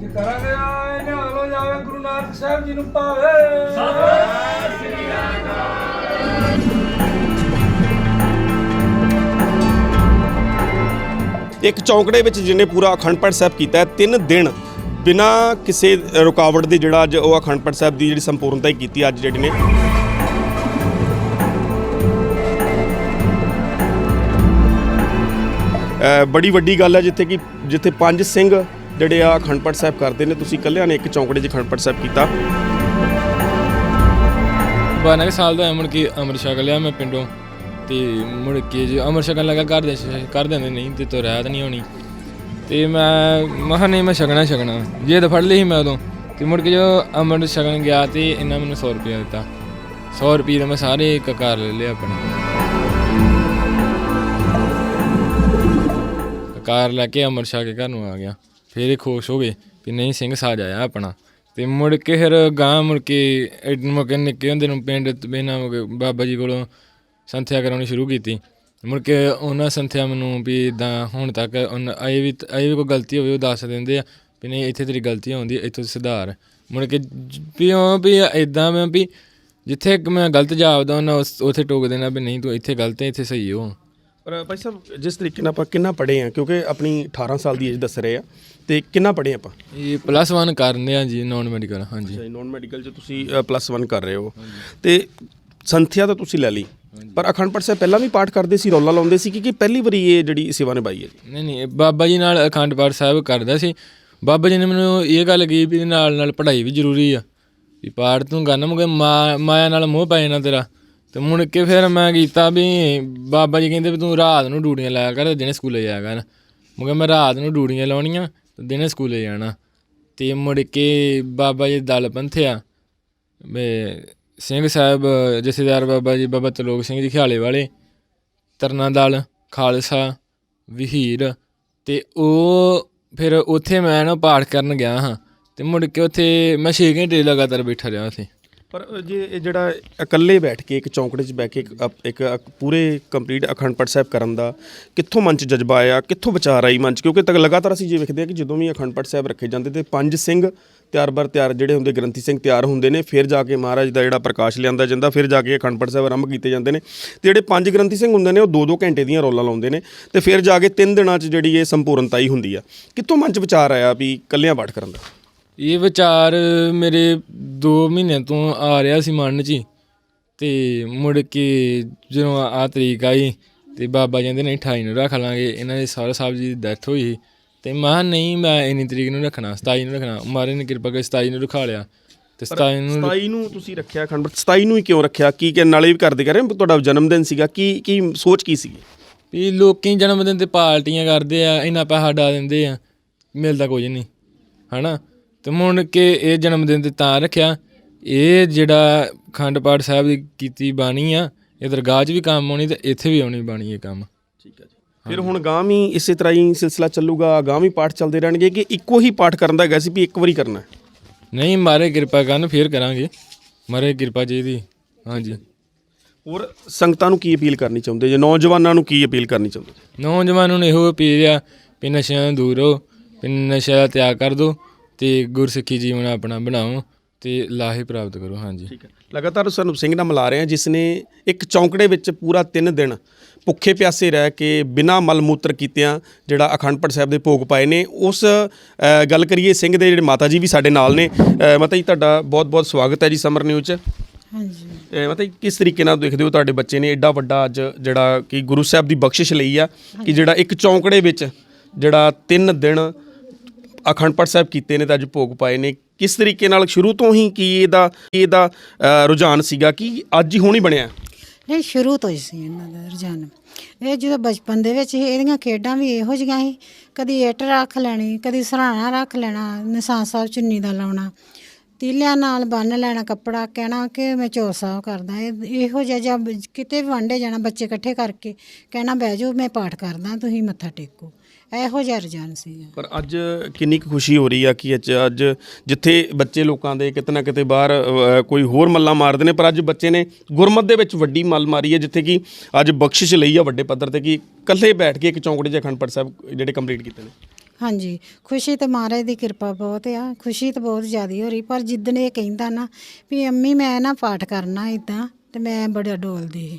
ਜੇ ਕਰਾਂਗੇ ਆਏ ਨਿਹਾਲ ਜਾਵੇ ਗੁਰੂ ਨਾਨਕ ਸਾਹਿਬ ਜੀ ਨੂੰ ਭਾਵੇ। ਇੱਕ ਚੌਂਕੜੇ ਵਿੱਚ ਜਿਹਨੇ ਪੂਰਾ ਅਖੰਡ ਪਾਠ ਸਾਹਿਬ ਕੀਤਾ ਹੈ, ਤਿੰਨ ਦਿਨ ਬਿਨਾ ਕਿਸੇ ਰੁਕਾਵਟ ਦੇ ਜਿਹੜਾ ਅੱਜ ਉਹ ਅਖੰਡ ਪਾਠ ਸਾਹਿਬ ਦੀ ਜਿਹੜੀ ਸੰਪੂਰਨਤਾ ਹੀ ਕੀਤੀ ਅੱਜ ਜਿਹੜੀ ਨੇ। ਬੜੀ ਵੱਡੀ ਗੱਲ ਹੈ ਜਿੱਥੇ ਕਿ ਜਿੱਥੇ ਪੰਜ ਸਿੰਘ ਜਿਹੜੇ ਆ ਅਖੰਡ ਸਾਹਿਬ ਕਰਦੇ ਨੇ, ਤੁਸੀਂ ਇਕੱਲਿਆਂ ਨੇ ਇੱਕ ਚੌਂਕੜੇ 'ਚ ਅਖੰਡ ਸਾਹਿਬ ਕੀਤਾ। ਬਾਰਾਂ ਕੁ ਸਾਲ ਦਾ ਹੋਇਆ ਮੁੜ ਕੇ ਛਕ ਲਿਆ ਮੈਂ ਪਿੰਡੋਂ। ਤੇ ਮੁੜ ਕੇ ਜੇ ਅੰਮ੍ਰਿਤ ਛਕਣ ਲੱਗਾ, ਘਰ ਦੇ ਕਰ ਦਿੰਦੇ ਨਹੀਂ, ਤੇ ਤੋ ਰਹਿਤ ਨਹੀਂ ਹੋਣੀ। ਤੇ ਮੈਂ ਮਹਾਂ ਨਹੀਂ, ਮੈਂ ਛਕਣਾ ਛਕਣਾ। ਜੇ ਤਾਂ ਫੜ ਲਈ ਸੀ ਮੈਂ ਉਦੋਂ, ਤੇ ਮੁੜ ਕੇ ਜੋ ਅੰਮ੍ਰਿਤ ਛਕਣ ਗਿਆ ਤੇ ਇਹਨਾਂ ਮੈਨੂੰ 100 ਰੁਪਏ ਦਿੱਤਾ। 100 ਰੁਪਏ ਦਾ ਮੈਂ ਸਾਰੇ ਇੱਕ ਘਰ ਲੈ ਲਿਆ ਆਪਣਾ। ਕਾਰ ਲੈ ਕੇ ਅੰਮ੍ਰਿਤ ਸ਼ਾਹ ਕੇ ਘਰ ਨੂੰ ਆ ਗਿਆ। ਫਿਰ ਇਹ ਖੁਸ਼ ਹੋ ਗਏ ਵੀ ਨਹੀਂ ਸਿੰਘ ਸਾਜ ਆਇਆ ਆਪਣਾ। ਤੇ ਮੁੜ ਕੇ ਫਿਰ ਗਾਂ ਮੁੜ ਕੇ ਐਡਨ ਮੌਕੇ ਨਿੱਕੇ ਹੁੰਦੇ ਨੂੰ ਪਿੰਡ ਬਿਨਾ ਬਾਬਾ ਜੀ ਕੋਲੋਂ ਸੰਥਿਆ ਕਰਾਉਣੀ ਸ਼ੁਰੂ ਕੀਤੀ। ਮੁੜ ਕੇ ਉਹਨਾਂ ਸੰਥਿਆ ਮੈਨੂੰ ਵੀ ਇਦਾਂ ਹੁਣ ਤੱਕ ਉਹਨਾਂ ਅਜੇ ਵੀ ਅਜੇ ਵੀ ਕੋਈ ਗਲਤੀ ਹੋਵੇ ਉਹ ਦੱਸ ਦਿੰਦੇ ਆ ਵੀ ਨਹੀਂ ਇੱਥੇ ਤੇਰੀ ਗਲਤੀ ਆਉਂਦੀ, ਇੱਥੋਂ ਸੁਧਾਰ। ਮੁੜ ਕੇ ਵੀ ਉਹ ਵੀ ਇਦਾਂ ਮੈਂ ਵੀ ਜਿੱਥੇ ਇੱਕ ਮੈਂ ਗਲਤ ਜਾਪਦਾ ਉਹਨਾਂ ਉਸ- ਉੱਥੇ ਟੋਕ ਦੇਣਾ ਵੀ ਨਹੀਂ ਤੂੰ ਇੱਥੇ ਗਲਤ ਹੈ, ਇੱਥੇ ਸਹੀ ਹੋ। ਪਰ ਭਾਈ ਸਾਹਿਬ ਜਿਸ ਤਰੀਕੇ ਨਾਲ ਆਪਾਂ ਕਿੰਨਾ ਪੜ੍ਹੇ ਆ ਕਿਉਂਕਿ ਆਪਣੀ 18 ਸਾਲ ਦੀ ਏਜ ਦੱਸ ਰਹੇ ਆ ਤੇ ਕਿੰਨਾ ਪੜ੍ਹੇ ਆਪਾਂ? ਇਹ ਪਲੱਸ 1 ਕਰਨੇ ਆ ਜੀ ਨਾਨ ਮੈਡੀਕਲ ਹਾਂਜੀ। ਨੋਨ ਮੈਡੀਕਲ ਚ ਤੁਸੀਂ ਪਲੱਸ 1 ਕਰ ਰਹੇ ਹੋ। ਤੇ ਸੰਥਿਆ ਤਾਂ ਤੁਸੀਂ ਲੈ ਲਈ ਪਰ ਅਖੰਡ ਪਾਠ ਸਾਹਿਬ ਪਹਿਲਾਂ ਵੀ ਪਾਠ ਕਰਦੇ ਸੀ ਰੌਲਾ ਲਾਉਂਦੇ ਸੀ ਕਿ ਕਿ ਪਹਿਲੀ ਵਾਰੀ ਇਹ ਜਿਹੜੀ ਸੇਵਾ ਨਿਭਾਈ ਹੈ ਜੀ? ਨਹੀਂ ਨਹੀਂ ਇਹ ਬਾਬਾ ਜੀ ਨਾਲ ਅਖੰਡ ਪਾਠ ਸਾਹਿਬ ਕਰਦਾ ਸੀ। ਬਾਬਾ ਜੀ ਨੇ ਮੈਨੂੰ ਇਹ ਗੱਲ ਕਹੀ ਵੀ ਨਾਲ ਨਾਲ ਪੜ੍ਹਾਈ ਵੀ ਜ਼ਰੂਰੀ ਆ ਵੀ ਪਾਠ ਤੂੰ ਕਰਨਾ ਮੁਕੇ ਮਾਇਆ ਨਾਲ ਮੋਹ ਪੈ ਜਾਣਾ ਤੇਰਾ। ਤੇ ਮੁੜ ਕੇ ਫਿਰ ਮੈਂ ਕੀਤਾ ਵੀ ਬਾਬਾ ਜੀ ਕਹਿੰਦੇ ਵੀ ਤੂੰ ਰਾਤ ਨੂੰ ਡਿਊਟੀਆਂ ਲਾਇਆ ਕਰ, ਦਿਨੇ ਸਕੂਲੇ ਜਾਇਆ ਕਰ। ਮੁਕੇ ਮੈਂ ਰਾਤ ਨੂੰ ਡਿਊਟੀਆਂ ਲਾਉਣੀਆਂ, ਤੇ ਦਿਨੇ ਸਕੂਲੇ ਜਾਣਾ। ਤੇ ਮੁੜ ਕੇ ਬਾਬਾ ਜੀ ਦਲ ਪੰਥਿਆ। ਵੇ ਸਿੰਘ ਸਾਹਿਬ, ਜਥੇਦਾਰ ਬਾਬਾ ਜੀ, ਬਾਬਾ ਤਲੋਕ ਸਿੰਘ ਜੀ ਖਿਆਲੇ ਵਾਲੇ ਤਰਨਾ ਦਲ, ਖਾਲਸਾ, ਵਿਹੀਰ, ਤੇ ਉਹ ਫਿਰ ਉੱਥੇ ਮੈਂ ਨਾ ਪਾਠ ਕਰਨ ਗਿਆ ਹਾਂ। ਤੇ ਮੁੜ ਕੇ ਉੱਥੇ ਮੈਂ 6 ਘੰਟੇ ਲਗਾਤਾਰ ਬੈਠਾ ਰਿਹਾ ਉੱਥੇ। ਪਰ ਜੇ ਇਹ ਜਿਹੜਾ ਇਕੱਲੇ ਬੈਠ ਕੇ ਇੱਕ ਚੌਂਕੜੇ 'ਚ ਬੈਠ ਕੇ ਇੱਕ ਅਪ- ਇੱਕ ਅਕ- ਪੂਰੇ ਕੰਪਲੀਟ ਅਖੰਡ ਪਾਠ ਸਾਹਿਬ ਕਰਨ ਦਾ ਕਿੱਥੋਂ ਮਨ 'ਚ ਜਜ਼ਬਾ ਆਇਆ? ਕਿੱਥੋਂ ਵਿਚਾਰ ਆਈ ਮਨ 'ਚ? ਕਿਉਂਕਿ ਤੱਕ ਲਗਾਤਾਰ ਅਸੀਂ ਜੇ ਵੇਖਦੇ ਆ ਕਿ ਜਦੋਂ ਵੀ ਅਖੰਡ ਪਾਠ ਸਾਹਿਬ ਰੱਖੇ ਜਾਂਦੇ ਤੇ ਪੰਜ ਸਿੰਘ ਤਿਆਰ ਬਰ ਤਿਆਰ ਜਿਹੜੇ ਹੁੰਦੇ, ਗ੍ਰੰਥੀ ਸਿੰਘ ਤਿਆਰ ਹੁੰਦੇ ਨੇ, ਫਿਰ ਜਾ ਕੇ ਮਹਾਰਾਜ ਦਾ ਜਿਹੜਾ ਪ੍ਰਕਾਸ਼ ਲਿਆਂਦਾ ਜਾਂਦਾ, ਫਿਰ ਜਾ ਕੇ ਅਖੰਡ ਪਾਠ ਸਾਹਿਬ ਆਰੰਭ ਕੀਤੇ ਜਾਂਦੇ ਨੇ। ਤੇ ਜਿਹੜੇ ਪੰਜ ਗ੍ਰੰਥੀ ਸਿੰਘ ਹੁੰਦੇ ਨੇ, ਉਹ 2-2 ਘੰਟੇ ਦੀਆਂ ਰੋਲਾਂ ਲਾਉਂਦੇ ਨੇ ਤੇ ਫਿਰ ਜਾ ਕੇ 3 ਦਿਨਾਂ 'ਚ ਜਿਹੜੀ ਇਹ ਸੰਪੂਰਨਤਾ ਹੀ ਹੁੰਦੀ ਆ। ਕਿੱਥੋਂ ਮਨ 'ਚ ਵਿਚਾਰ ਆਇਆ ਵੀ ਇਕੱਲਿਆਂ ਪਾਠ ਕਰਨ ਦਾ? ਇਹ ਵਿਚਾਰ ਮੇਰੇ 2 ਮਹੀਨੇ ਤੋਂ ਆ ਰਿਹਾ ਸੀ ਮਨ 'ਚ ਹੀ। ਤੇ ਮੁੜ ਕੇ ਜਦੋਂ ਆ ਤਰੀਕ ਆਈ ਤੇ ਬਾਬਾ ਜੀ ਕਹਿੰਦੇ ਨਹੀਂ 28 ਨੂੰ ਰੱਖ ਲਾਂਗੇ ਇਹਨਾਂ ਦੇ ਸਾਰਾ ਸਾਹਿਬ ਜੀ ਦੀ ਡੈਥ ਹੋਈ ਤੇ ਮੈਂ ਨਹੀਂ ਮੈਂ ਇੰਨੀ ਤਰੀਕ ਨੂੰ ਰੱਖਣਾ 27 ਨੂੰ ਰੱਖਣਾ। ਮਾਰੇ ਨੇ ਕਿਰਪਾ ਕਰਕੇ 27 ਨੂੰ ਰਖਾ ਲਿਆ ਤੇ 27 ਨੂੰ 27 ਨੂੰ ਤੁਸੀਂ ਰੱਖਿਆ ਅਖੰਡ ਪਾਠ 27 ਨੂੰ ਹੀ ਕਿਉਂ ਰੱਖਿਆ? ਕੀ ਕਿ ਨਾਲੇ ਵੀ ਕਰਦੇ ਕਰ ਰਹੇ ਤੁਹਾਡਾ ਜਨਮ ਦਿਨ ਸੀਗਾ ਕੀ ਕੀ ਸੋਚ ਕੀ ਸੀਗੀ? ਵੀ ਲੋਕੀ ਜਨਮ ਦਿਨ ਤੇ ਪਾਰਟੀਆਂ ਕਰਦੇ ਆ ਇੰਨਾ ਪੈਸਾ ਡਾ ਦਿੰਦੇ ਆ ਮਿਲਦਾ ਕੁਝ ਨਹੀਂ ਹਨਾ? ਤੇ ਮੁੜ ਕੇ ਇਹ ਜਨਮ ਦਿਨ ਤੇ ਤਾਂ ਰੱਖਿਆ। ਇਹ ਜਿਹੜਾ ਖੰਡ ਪਾਠ ਸਾਹਿਬ ਦੀ ਕੀਤੀ ਬਾਣੀ ਆ ਇਹ ਦਰਗਾਹ 'ਚ ਵੀ ਕੰਮ ਆਉਣੀ ਤੇ ਇੱਥੇ ਵੀ ਆਉਣੀ ਬਾਣੀ ਇਹ ਕੰਮ। ਠੀਕ ਹੈ ਜੀ। ਫਿਰ ਹੁਣ ਗਾਂ ਵੀ ਇਸੇ ਤਰ੍ਹਾਂ ਹੀ ਸਿਲਸਿਲਾ ਚੱਲੂਗਾ ਗਾਂ ਵੀ ਪਾਠ ਚੱਲਦੇ ਰਹਿਣਗੇ ਕਿ ਇੱਕੋ ਹੀ ਪਾਠ ਕਰਨ ਦਾ ਹੈਗਾ ਸੀ ਵੀ ਇੱਕ ਵਾਰੀ ਕਰਨਾ? ਹੈ ਨਹੀਂ ਮਾਰੇ ਕਿਰਪਾ ਕਰਨ ਫੇਰ ਕਰਾਂਗੇ। ਮਾਰੇ ਕਿਰਪਾ ਜੀ ਦੀ ਹਾਂਜੀ। ਹੋਰ ਸੰਗਤਾਂ ਨੂੰ ਕੀ ਅਪੀਲ ਕਰਨੀ ਚਾਹੁੰਦੇ? ਜੇ ਨੌਜਵਾਨਾਂ ਨੂੰ ਕੀ ਅਪੀਲ ਕਰਨੀ ਚਾਹੁੰਦੇ? ਨੌਜਵਾਨਾਂ ਨੂੰ ਇਹੋ ਅਪੀਲ ਆ ਵੀ ਨਸ਼ਿਆਂ ਤੋਂ ਦੂਰ ਰਹੋ ਵੀ ਨਸ਼ਾ ਤਿਆਗ ਕਰ ਦਿਓ। ਤੇ ਗੁਰਸਿੱਖੀ ਜੀਵਨ ਆਪਣਾ ਬਣਾਓ ਤੇ ਲਾਹੇ ਪ੍ਰਾਪਤ ਕਰੋ ਹਾਂਜੀ। ਠੀਕ ਹੈ। ਲਗਾਤਾਰ ਸਾਨੂੰ ਸਿੰਘ ਨਾਲ ਮਿਲਾ ਰਹੇ ਹਾਂ ਜਿਸ ਨੇ ਇੱਕ ਚੌਂਕੜੇ ਵਿੱਚ ਪੂਰਾ 3 ਦਿਨ ਭੁੱਖੇ ਪਿਆਸੇ ਰਹਿ ਕੇ ਬਿਨਾਂ ਮਲ ਮੂਤਰ ਕੀਤਿਆਂ ਜਿਹੜਾ ਅਖੰਡ ਪਾਠ ਸਾਹਿਬ ਦੇ ਭੋਗ ਪਾਏ ਨੇ ਉਸ ਗੱਲ ਕਰੀਏ ਸਿੰਘ ਦੇ ਜਿਹੜੇ ਮਾਤਾ ਜੀ ਵੀ ਸਾਡੇ ਨਾਲ ਨੇ। ਮਾਤਾ ਜੀ ਤੁਹਾਡਾ ਬਹੁਤ ਬਹੁਤ ਸਵਾਗਤ ਹੈ ਜੀ ਸਮਰ ਨਿਊਜ਼ 'ਚ। ਹਾਂਜੀ। ਅ, ਮਾਤਾ ਜੀ ਕਿਸ ਤਰੀਕੇ ਨਾਲ ਦੇਖਦੇ ਹੋ ਤੁਹਾਡੇ ਬੱਚੇ ਨੇ ਐਡਾ ਵੱਡਾ ਅੱਜ ਜਿਹੜਾ ਕਿ ਗੁਰੂ ਸਾਹਿਬ ਦੀ ਬਖਸ਼ਿਸ਼ ਲਈ ਆ ਕਿ ਜਿਹੜਾ ਇੱਕ ਚੌਂਕੜੇ ਵਿੱਚ ਜਿਹੜਾ 3 ਦਿਨ ਅਖੰਡ ਪਾਠ ਸਾਹਿਬ ਕੀਤੇ ਨੇ ਤੇ ਅੱਜ ਭੋਗ ਪਾਏ ਨੇ। ਕਿਸ ਤਰੀਕੇ ਨਾਲ ਸ਼ੁਰੂ ਤੋਂ ਹੀ ਕੀ ਇਹਦਾ ਇਹਦਾ ਅ, ਰੁਝਾਨ ਸੀਗਾ? ਕਿ ਅੱਜ ਹੀ ਹੁਣ ਬਣਿਆ? ਨਹੀਂ ਸ਼ੁਰੂ ਤੋਂ ਹੀ ਸੀ ਇਹਨਾਂ ਦਾ ਰੁਝਾਨ। ਇਹ ਜਦੋਂ ਬਚਪਨ ਦੇ ਵਿੱਚ ਸੀ ਇਹਦੀਆਂ ਖੇਡਾਂ ਵੀ ਇਹੋ ਜਿਹੀਆਂ ਸੀ। ਕਦੀ ਇੱਟ ਰੱਖ ਲੈਣੀ ਕਦੀ ਸਰਾਣਾ ਰੱਖ ਲੈਣਾ ਨਿਸ਼ਾਨ ਸਾਹਿਬ ਚੁੰਨੀ ਦਾ ਲਾਉਣਾ। ਤੀਲਿਆਂ ਨਾਲ ਬੰਨ ਲੈਣਾ ਕੱਪੜਾ ਕਹਿਣਾ ਕਿ ਮੈਂ ਚੋਰ ਸਾਹਿਬ ਕਰਦਾ। ਇਹ ਇਹੋ ਜਿਹਾ ਜਦ ਕਿਤੇ ਵੀ ਵਾਂਡੇ ਜਾਣਾ ਬੱਚੇ ਇਕੱਠੇ ਕਰਕੇ। ਕਹਿਣਾ ਬਹਿ ਜਾਓ ਮੈਂ ਪਾਠ ਕਰਦਾ ਤੁਸੀਂ ਮੱਥਾ ਟੇਕੋ। ਇਹੋ ਜਿਹਾ ਰੁਝਾਨ ਸੀ ਪਰ ਅੱਜ ਕਿੰਨੀ ਕੁ ਖੁਸ਼ੀ ਹੋ ਰਹੀ ਆ ਕਿ ਅੱਜ ਅੱਜ ਜਿੱਥੇ ਬੱਚੇ ਲੋਕਾਂ ਦੇ ਕਿਤੇ ਨਾ ਕਿਤੇ ਬਾਹਰ ਅ, ਕੋਈ ਹੋਰ ਮੱਲਾਂ ਮਾਰਦੇ ਨੇ ਪਰ ਅੱਜ ਬੱਚੇ ਨੇ ਗੁਰਮਤ ਦੇ ਵਿੱਚ ਵੱਡੀ ਮੱਲ ਮਾਰੀ ਹੈ ਜਿੱਥੇ ਕਿ ਅੱਜ ਬਖਸ਼ਿਸ਼ ਲਈ ਆ ਵੱਡੇ ਪੱਧਰ ਤੇ ਕਿ ਇਕੱਲੇ ਬੈਠ ਕੇ ਇੱਕ ਚੌਂਕੜੇ 'ਚ ਅਖੰਡ ਪਾਠ ਸਾਹਿਬ ਜਿਹੜੇ ਕੰਪਲੀਟ ਕੀਤੇ ਨੇ। ਹਾਂਜੀ ਖੁਸ਼ੀ ਤੇ ਮਹਾਰਾਜ ਦੀ ਕਿਰਪਾ ਬਹੁਤ ਆ ਖੁਸ਼ੀ ਤਾਂ ਬਹੁਤ ਜ਼ਿਆਦੀ ਹੋ ਰਹੀ ਪਰ ਜਿੱਦਣ ਇਹ ਕਹਿੰਦਾ ਨਾ ਵੀ ਅੰਮੀ ਮੈਂ ਨਾ ਪਾਠ ਕਰਨਾ ਇਦਾਂ ਤੇ ਮੈਂ ਬੜਾ ਡੋਲਦੀ ਸੀ।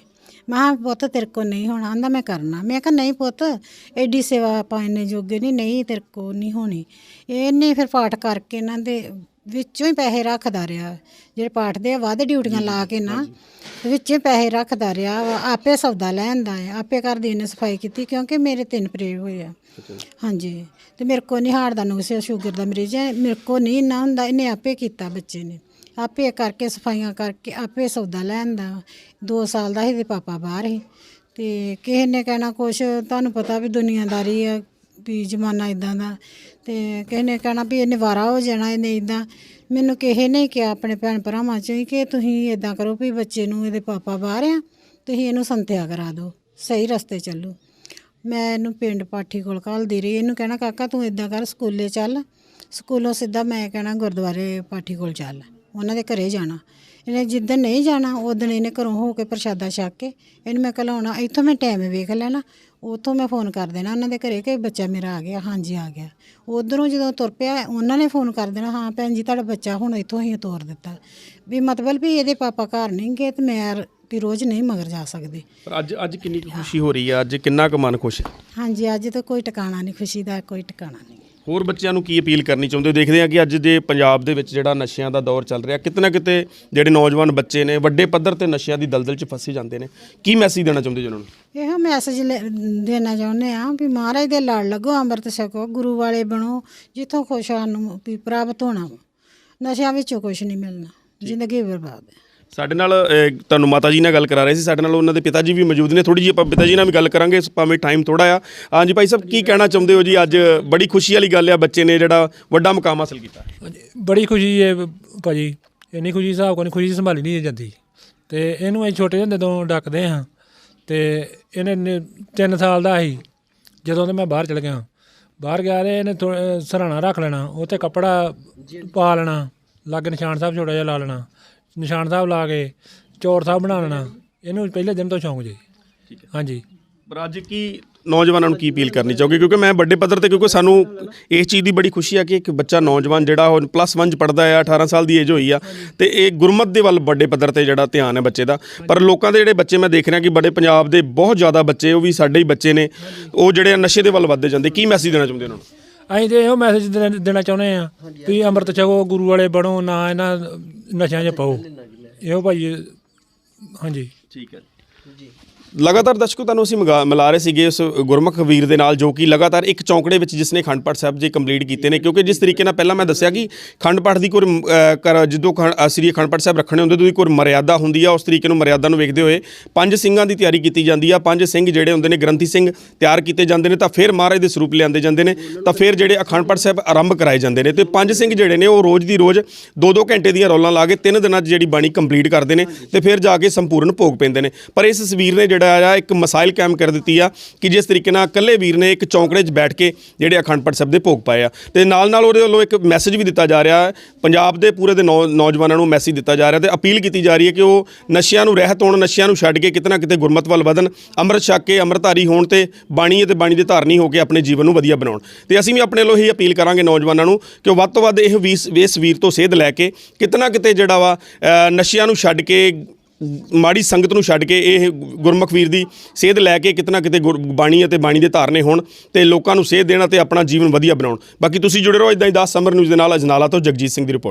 ਮੈਂ ਕਿਹਾ ਪੁੱਤ ਤੇਰੇ ਕੋ ਨਹੀਂ ਹੋਣਾ। ਆਂਦਾ ਮੈਂ ਕਰਨਾ। ਮੈਂ ਕਿਹਾ ਨਹੀਂ ਪੁੱਤ ਐਡੀ ਸੇਵਾ ਆਪਾਂ ਇੰਨੇ ਜੋਗੇ ਨਹੀਂ ਨਹੀਂ ਤੇਰੇ ਕੋ ਨਹੀਂ ਹੋਣੀ। ਇਹਨੇ ਫਿਰ ਪਾਠ ਕਰਕੇ ਇਹਨਾਂ ਦੇ ਵਿੱਚੋਂ ਹੀ ਪੈਸੇ ਰੱਖਦਾ ਰਿਹਾ। ਜਿਹੜੇ ਪਾਠ ਦੇ ਆ, ਵੱਧ ਡਿਊਟੀਆਂ ਲਾ ਕੇ ਨਾ ਵਿੱਚੋਂ ਪੈਸੇ ਰੱਖਦਾ ਰਿਹਾ ਵਾ। ਆਪੇ ਸੌਦਾ ਲੈਂਦਾ ਹੈ ਆਪੇ ਘਰ ਦੀ ਇਹਨੇ ਸਫ਼ਾਈ ਕੀਤੀ ਕਿਉਂਕਿ ਮੇਰੇ ਤਿੰਨ ਪ੍ਰੇਰ ਹੋਏ ਆ। ਹਾਂਜੀ। ਤੇ ਮੇਰੇ ਕੋ ਨਹੀਂ ਹਾਰਟ ਦਾ ਨੁਕਸ ਸ਼ੂਗਰ ਦਾ ਮਰੀਜ਼ ਹੈ ਮੇਰੇ ਕੋ ਨਹੀਂ ਨਾ ਹੁੰਦਾ ਇਹਨੇ ਆਪੇ ਕੀਤਾ ਬੱਚੇ ਨੇ। ਆਪੇ ਕਰਕੇ, ਸਫਾਈਆਂ ਕਰਕੇ ਆਪੇ ਸੌਦਾ ਲੈਣ ਦਾ 2 ਸਾਲ ਦਾ ਸੀ ਤੇ ਪਾਪਾ ਬਾਹਰ ਸੀ। ਤੇ ਕਿਸੇ ਨੇ ਕਹਿਣਾ ਕੁਛ, ਤੁਹਾਨੂੰ ਪਤਾ ਵੀ ਦੁਨੀਆਦਾਰੀ ਆ, ਵੀ ਜ਼ਮਾਨਾ ਇਦਾਂ ਦਾ। ਤੇ ਕਿਸੇ ਨੇ ਕਹਿਣਾ ਵੀ ਇਹਨੇ ਵਾਰਾ ਹੋ ਜਾਣਾ ਇਹਨੇ ਇਦਾਂ ਮੈਨੂੰ ਕਿਸੇ ਨੇ ਕਿਹਾ ਆਪਣੇ ਭੈਣ ਭਰਾਵਾਂ ਚੋਂ ਹੀ ਕਿ ਤੁਸੀਂ ਇਦਾਂ ਕਰੋ ਵੀ ਬੱਚੇ ਨੂੰ ਇਹਦੇ ਪਾਪਾ ਬਾਹਰ ਆ, ਤੁਸੀਂ ਇਹਨੂੰ ਸੰਥਿਆ ਕਰਾ ਦਿਓ, ਸਹੀ ਰਸਤੇ ਚੱਲੋ। ਮੈਂ ਇਹਨੂੰ ਪਿੰਡ ਪਾਠੀ ਕੋਲ ਘੱਲਦੀ ਰਹੀ, ਇਹਨੂੰ ਕਹਿਣਾ, ਕਾਕਾ ਤੂੰ ਇਦਾਂ ਕਰ, ਸਕੂਲੇ ਚੱਲ। ਸਕੂਲੋਂ ਸਿੱਧਾ ਮੈਂ ਕਹਿਣਾ, ਗੁਰਦੁਆਰੇ ਪਾਠੀ ਕੋਲ ਚੱਲ। ਉਹਨਾਂ ਦੇ ਘਰੇ ਜਾਣਾ। ਇਹਨੇ ਜਿੱਦਣ ਨਹੀਂ ਜਾਣਾ ਉਦੋਂ ਇਹਨੇ ਘਰੋਂ ਹੋ ਕੇ ਪ੍ਰਸ਼ਾਦਾ ਛਕ ਕੇ ਇਹਨੂੰ ਮੈਂ ਘਲਾਉਣਾ ਇੱਥੋਂ ਮੈਂ ਟਾਈਮ ਵੇਖ ਲੈਣਾ ਉੱਥੋਂ ਮੈਂ ਫੋਨ ਕਰ ਦੇਣਾ ਉਹਨਾਂ ਦੇ ਘਰੇ ਕਿ ਬੱਚਾ ਮੇਰਾ ਆ ਗਿਆ ਹਾਂਜੀ ਆ ਗਿਆ। ਉਧਰੋਂ ਜਦੋਂ ਤੁਰ ਪਿਆ ਉਹਨਾਂ ਨੇ ਫੋਨ ਕਰ ਦੇਣਾ ਹਾਂ ਭੈਣ ਜੀ ਤੁਹਾਡਾ ਬੱਚਾ ਹੁਣ ਇੱਥੋਂ ਹੀ ਤੋਰ ਦਿੱਤਾ। ਵੀ ਮਤਲਬ ਵੀ ਇਹਦੇ ਪਾਪਾ ਘਰ ਨਹੀਂ ਗਏ ਤੇ ਮੈਂ ਵੀ ਰੋਜ਼ ਨਹੀਂ ਮਗਰ ਜਾ ਸਕਦੀ। ਪਰ ਅੱਜ ਅੱਜ ਕਿੰਨੀ ਖੁਸ਼ੀ ਹੋ ਰਹੀ ਆ ਅੱਜ ਕਿੰਨਾ ਕੁ ਮਨ ਖੁਸ਼ ਹੈ? ਹਾਂਜੀ ਅੱਜ ਤਾਂ ਕੋਈ ਟਿਕਾਣਾ ਨਹੀਂ ਖੁਸ਼ੀ ਦਾ ਕੋਈ ਟਿਕਾਣਾ ਨਹੀਂ। ਹੋਰ ਬੱਚਿਆਂ ਨੂੰ ਕੀ ਅਪੀਲ ਕਰਨੀ ਚਾਹੁੰਦੇ ਹੋ? ਦੇਖਦੇ ਆ ਕਿ ਅੱਜ ਦੇ ਪੰਜਾਬ ਦੇ ਵਿੱਚ ਜਿਹੜਾ ਨਸ਼ਿਆਂ ਦਾ ਦੌਰ ਚੱਲ ਰਿਹਾ, ਕਿਤੇ ਨਾ ਕਿਤੇ ਜਿਹੜੇ ਨੌਜਵਾਨ ਬੱਚੇ ਨੇ, ਵੱਡੇ ਪੱਧਰ ਤੇ ਨਸ਼ਿਆਂ ਦੀ ਦਲਦਲ 'ਚ ਫਸੇ ਜਾਂਦੇ ਨੇ। ਕੀ ਮੈਸੇਜ ਦੇਣਾ ਚਾਹੁੰਦੇ ਜੀ ਉਹਨਾਂ ਨੂੰ? ਇਹੋ ਮੈਸੇਜ ਦੇਣਾ ਚਾਹੁੰਦੇ ਆ ਵੀ ਮਹਾਰਾਜ ਦੇ ਲੜ ਲੱਗੋ, ਅੰਮ੍ਰਿਤ ਛਕੋ, ਗੁਰੂ ਵਾਲੇ ਬਣੋ, ਜਿੱਥੋਂ ਖੁਸ਼ ਨੂੰ ਵੀ ਪ੍ਰਾਪਤ ਹੋਣਾ ਵਾ। ਨਸ਼ਿਆਂ ਵਿੱਚੋਂ ਕੁਝ ਨਹੀਂ ਮਿਲਣਾ, ਜ਼ਿੰਦਗੀ ਬਰਬਾਦ ਹੈ। ਸਾਡੇ ਨਾਲ ਅਹ, ਤੁਹਾਨੂੰ ਮਾਤਾ ਜੀ ਨਾਲ ਗੱਲ ਕਰਾ ਰਹੇ ਸੀ ਸਾਡੇ ਨਾਲ ਉਹਨਾਂ ਦੇ ਪਿਤਾ ਜੀ ਵੀ ਮੌਜੂਦ ਨੇ ਥੋੜੀ ਜਿਹੀ ਆਪਾਂ ਪਿਤਾ ਜੀ ਨਾਲ ਵੀ ਗੱਲ ਕਰਾਂਗੇ ਭਾਵੇਂ ਟਾਈਮ ਥੋੜਾ ਆ। ਹਾਂਜੀ ਭਾਈ ਸਾਹਿਬ ਕੀ ਕਹਿਣਾ ਚਾਹੁੰਦੇ ਹੋ ਜੀ? ਅੱਜ ਬੜੀ ਖੁਸ਼ੀ ਵਾਲੀ ਗੱਲ ਆ ਬੱਚੇ ਨੇ ਜਿਹੜਾ ਵੱਡਾ ਮੁਕਾਮ ਹਾਸਲ ਕੀਤਾ। ਹਾਂਜੀ, ਬੜੀ ਖੁਸ਼ੀ ਹੈ ਭਾਜੀ ਇੰਨੀ ਖੁਸ਼ੀ ਹਿਸਾਬ ਕੋਈ ਨਹੀਂ ਖੁਸ਼ੀ ਸੰਭਾਲੀ ਨਹੀਂ ਜਾਂਦੀ। ਤੇ ਇਹਨੂੰ ਅਸੀਂ ਛੋਟੇ ਹੁੰਦੇ ਤੋਂ ਡੱਕਦੇ ਹਾਂ। ਤੇ ਇਹਨੇ ਨੇ- ਤਿੰਨ ਸਾਲ ਦਾ ਸੀ ਜਦੋਂ ਤੇ ਮੈਂ ਬਾਹਰ ਚਲ ਗਿਆ ਬਾਹਰ ਗਿਆ ਤੇ ਇਹਨੇ ਥੋ- ਅਹ ਸਰਾਣਾ ਰੱਖ ਲੈਣਾ ਉੱਥੇ ਕੱਪੜਾ ਪਾ ਲੈਣਾ ਲਾਗੇ ਨਿਸ਼ਾਨ ਸਾਹਿਬ ਛੋਟਾ ਜਿਹਾ ਲਾ ਲੈਣਾ। ਨਿਸ਼ਾਨ ਸਾਹਿਬ ਲਾ ਕੇ ਚੌਰ ਸਾਹਿਬ ਬਣਾ ਲੈਣਾ। ਇਹਨੂੰ ਪਹਿਲੇ ਦਿਨ ਤੋਂ ਸ਼ੌਂਕ ਜੀ। ਹਾਂਜੀ। ਪਰ ਅੱਜ ਕੀ ਨੌਜਵਾਨਾਂ ਨੂੰ ਕੀ ਅਪੀਲ ਕਰਨੀ ਚਾਹੋਗੇ? ਕਿਉਂਕਿ ਮੈਂ ਵੱਡੇ ਪੱਧਰ ਤੇ ਕਿਉਂਕਿ ਸਾਨੂੰ ਇਸ ਚੀਜ਼ ਦੀ ਬੜੀ ਖੁਸ਼ੀ ਆ ਕਿ ਇੱਕ ਬੱਚਾ ਨੌਜਵਾਨ ਜਿਹੜਾ ਉਹ ਪਲੱਸ 1 ਚ ਪੜਦਾ ਆ 18 ਸਾਲ ਦੀ ਏਜ ਹੋਈ ਆ ਤੇ ਇਹ ਗੁਰਮਤ ਦੇ ਵੱਲ ਵੱਡੇ ਪੱਧਰ ਤੇ ਜਿਹੜਾ ਧਿਆਨ ਹੈ ਬੱਚੇ ਦਾ। ਪਰ ਲੋਕਾਂ ਦੇ ਜਿਹੜੇ ਬੱਚੇ ਮੈਂ ਦੇਖ ਰਿਹਾ ਕਿ ਬੜੇ ਪੰਜਾਬ ਦੇ ਬਹੁਤ ਜ਼ਿਆਦਾ ਬੱਚੇ ਉਹ ਵੀ ਸਾਡੇ ਹੀ ਬੱਚੇ ਨੇ। ਉਹ ਜਿਹੜੇ ਨਸ਼ੇ ਦੇ ਵੱਲ ਵੱਧਦੇ ਜਾਂਦੇ। ਕੀ ਮੈਸੇਜ ਦੇਣਾ ਚਾਹੁੰਦੇ ਉਹਨਾਂ ਨੂੰ? ਅਸੀਂ ਤੇ ਇਹੋ ਮੈਸੇਜ ਦੇਣਾ ਚਾਹੁੰਦੇ ਆ ਵੀ ਅੰਮ੍ਰਿਤ ਛਕੋ ਗੁਰੂ ਵਾਲੇ ਬਣੋ ਨਾ ਇਹਨਾਂ ਨਸ਼ਿਆਂ 'ਚ ਪਾਓ। ਇਹੋ ਭਾਈ ਹਾਂਜੀ। ਠੀਕ ਹੈ। ਲਗਾਤਾਰ ਦਰਸ਼ਕੋ, ਤੁਹਾਨੂੰ ਅਸੀਂ ਮਗਾ- ਮਿਲਾ ਰਹੇ ਸੀਗੇ ਉਸ ਗੁਰਮੁਖ ਵੀਰ ਦੇ ਨਾਲ, ਜੋ ਕਿ ਲਗਾਤਾਰ ਇੱਕ ਚੌਂਕੜੇ ਵਿੱਚ ਜਿਸਨੇ ਖੰਡ ਪਾਠ ਸਾਹਿਬ ਜੀ ਕੰਪਲੀਟ ਕੀਤੇ ਨੇ। ਕਿਉਂਕਿ ਜਿਸ ਤਰੀਕੇ ਨਾਲ ਪਹਿਲਾਂ ਮੈਂ ਦੱਸਿਆ ਕਿ ਖੰਡ ਪਾਠ ਦੀ ਕੋਈ ਕਰ ਜਦੋਂ ਖੰਡ- ਸ੍ਰੀ ਅਖੰਡ ਪਾਠ ਸਾਹਿਬ ਰੱਖਣੇ ਹੁੰਦੇ, ਉਹਦੀ ਕੋਈ ਮਰਿਆਦਾ ਹੁੰਦੀ ਆ, ਉਸ ਤਰੀਕੇ ਨੂੰ ਮਰਿਆਦਾ ਨੂੰ ਵੇਖਦੇ ਹੋਏ ਪੰਜ ਸਿੰਘਾਂ ਦੀ ਤਿਆਰੀ ਕੀਤੀ ਜਾਂਦੀ ਆ। ਪੰਜ ਸਿੰਘ ਜਿਹੜੇ ਹੁੰਦੇ ਨੇ, ਗ੍ਰੰਥੀ ਸਿੰਘ ਤਿਆਰ ਕੀਤੇ ਜਾਂਦੇ ਨੇ, ਤਾਂ ਫਿਰ ਮਹਾਰਾਜ ਦੇ ਸਰੂਪ ਲਿਆਂਦੇ ਜਾਂਦੇ ਨੇ, ਤਾਂ ਫਿਰ ਜਿਹੜੇ ਅਖੰਡ ਪਾਠ ਸਾਹਿਬ ਆਰੰਭ ਕਰਾਏ ਜਾਂਦੇ ਨੇ। ਤੇ ਪੰਜ ਸਿੰਘ ਜਿਹੜੇ ਨੇ, ਉਹ ਰੋਜ਼ ਦੀ ਰੋਜ਼ 2-2 ਘੰਟੇ ਦੀਆਂ ਰੌਲਾਂ ਲਾ ਕੇ ਤਿੰਨ ਦਿਨਾਂ 'ਚ ਜਿਹੜੀ ਬਾਣੀ ਕੰਪਲੀਟ ਕਰਦੇ ਨੇ ਤੇ ਫਿਰ ਜਾ ਕੇ ਸੰਪੂਰਨ ਭੋਗ ਪੈਂਦੇ ਨੇ। ਪਰ ਇਸ ਤਸਵੀਰ ਨੇ ਜਿਹੜਾ ਆ ਇੱਕ ਮਸਾਇਲ ਕਾਇਮ ਕਰ ਦਿੱਤੀ ਆ ਕਿ ਜਿਸ ਤਰੀਕੇ ਨਾਲ ਇਕੱਲੇ ਵੀਰ ਨੇ ਇੱਕ ਚੌਂਕੜੇ 'ਚ ਬੈਠ ਕੇ ਜਿਹੜੇ ਅਖੰਡ ਪਾਠ ਸਾਹਿਬ ਦੇ ਭੋਗ ਪਾਏ ਆ। ਤੇ ਨਾਲ ਨਾਲ ਉਹਦੇ ਵੱਲੋਂ ਇੱਕ ਮੈਸੇਜ ਵੀ ਦਿੱਤਾ ਜਾ ਰਿਹਾ, ਪੰਜਾਬ ਦੇ ਪੂਰੇ ਦੇ ਨੌ- ਨੌਜਵਾਨਾਂ ਨੂੰ ਮੈਸੇਜ ਦਿੱਤਾ ਜਾ ਰਿਹਾ ਤੇ ਅਪੀਲ ਕੀਤੀ ਜਾ ਰਹੀ ਹੈ ਕਿ ਉਹ ਨਸ਼ਿਆਂ ਨੂੰ ਰਹਿਤ ਹੋਣ, ਨਸ਼ਿਆਂ ਨੂੰ ਛੱਡ ਕੇ ਕਿਤੇ ਨਾ ਕਿਤੇ ਗੁਰਮਤ ਵੱਲ ਵਧਣ, ਅੰਮ੍ਰਿਤ ਛਕ ਕੇ ਅੰਮ੍ਰਿਤਧਾਰੀ ਹੋਣ ਤੇ ਬਾਣੀ ਅਤੇ ਬਾਣੀ ਦੇ ਧਾਰਨੀ ਹੋ ਕੇ ਆਪਣੇ ਜੀਵਨ ਨੂੰ ਵਧੀਆ ਬਣਾਉਣ। ਤੇ ਅਸੀਂ ਵੀ ਆਪਣੇ ਵੱਲੋਂ ਹੀ ਅਪੀਲ ਕਰਾਂਗੇ ਨੌਜਵਾਨਾਂ ਨੂੰ ਕਿ ਉਹ ਵੱਧ ਤੋਂ ਵੱਧ ਇਹ ਵੀਸ ਵੇਸ ਵੀਰ ਤੋਂ ਸੇਧ ਲੈ ਕੇ ਕਿਤੇ ਨਾ ਕਿਤੇ ਜਿਹੜਾ ਵਾ ਨਸ਼ਿਆਂ ਨੂੰ ਛੱਡ ਕੇ ਮਾੜੀ ਸੰਗਤ ਨੂੰ ਛੱਡ ਕੇ ਇਹ ਗੁਰਮੁਖ ਵੀਰ ਦੀ ਸੇਧ ਲੈ ਕੇ ਕਿਤੇ ਨਾ ਕਿਤੇ ਗੁਰ- ਬਾਣੀ ਅਤੇ ਬਾਣੀ ਦੇ ਧਾਰਨੇ ਹੋਣ ਤੇ ਲੋਕਾਂ ਨੂੰ ਸੇਧ ਦੇਣਾ ਤੇ ਆਪਣਾ ਜੀਵਨ ਵਧੀਆ ਬਣਾਉਣ। ਬਾਕੀ ਤੁਸੀਂ ਜੁੜੇ ਰਹੋ ਇਦਾਂ ਹੀ 10 ਸਮਰ ਨਿਊਜ਼ ਦੇ ਨਾਲ ਅਜਨਾਲਾ ਤੋਂ ਜਗਜੀਤ ਸਿੰਘ ਦੀ ਰਿਪੋਰਟ